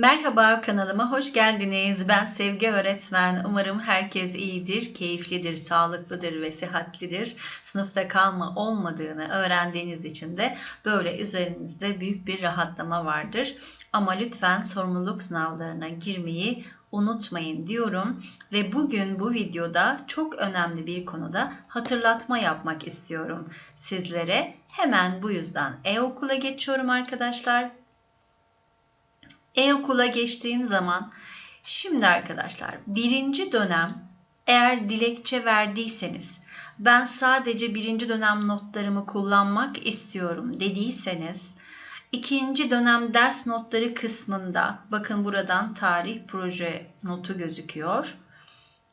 Merhaba kanalıma hoş geldiniz. Ben Sevgi Öğretmen. Umarım herkes iyidir, keyiflidir, sağlıklıdır ve sıhhatlidir. Sınıfta kalma olmadığını öğrendiğiniz için de böyle üzerinizde büyük bir rahatlama vardır. Ama lütfen sorumluluk sınavlarına girmeyi unutmayın diyorum ve bugün bu videoda çok önemli bir konuda hatırlatma yapmak istiyorum sizlere. Hemen bu yüzden e-okula geçiyorum arkadaşlar. E-okula geçtiğim zaman şimdi arkadaşlar birinci dönem eğer dilekçe verdiyseniz ben sadece birinci dönem notlarımı kullanmak istiyorum dediyseniz ikinci dönem ders notları kısmında bakın buradan tarih proje notu gözüküyor.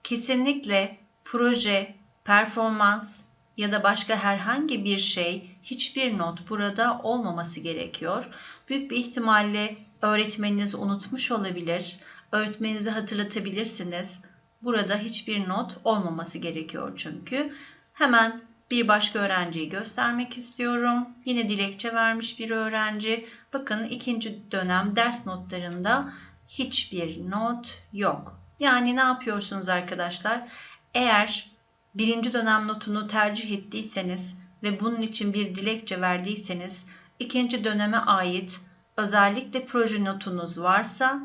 Kesinlikle proje, performans ya da başka herhangi bir şey hiçbir not burada olmaması gerekiyor. Büyük bir ihtimalle öğretmeniniz unutmuş olabilir. Öğretmeninize hatırlatabilirsiniz. Burada hiçbir not olmaması gerekiyor çünkü. Hemen bir başka öğrenciyi göstermek istiyorum. Yine dilekçe vermiş bir öğrenci. Bakın ikinci dönem ders notlarında hiçbir not yok. Yani ne yapıyorsunuz arkadaşlar? Eğer birinci dönem notunu tercih ettiyseniz ve bunun için bir dilekçe verdiyseniz ikinci döneme ait özellikle proje notunuz varsa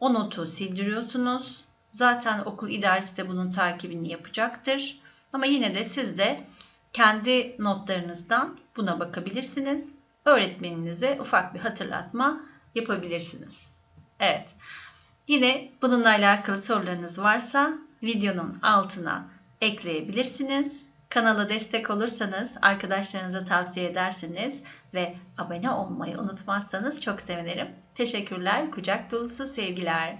o notu sildiriyorsunuz. Zaten okul idaresi de bunun takibini yapacaktır. Ama yine de siz de kendi notlarınızdan buna bakabilirsiniz. Öğretmeninize ufak bir hatırlatma yapabilirsiniz. Evet. Yine bununla alakalı sorularınız varsa videonun altına ekleyebilirsiniz. Kanala destek olursanız, arkadaşlarınıza tavsiye edersiniz ve abone olmayı unutmazsanız çok sevinirim. Teşekkürler, kucak dolusu sevgiler.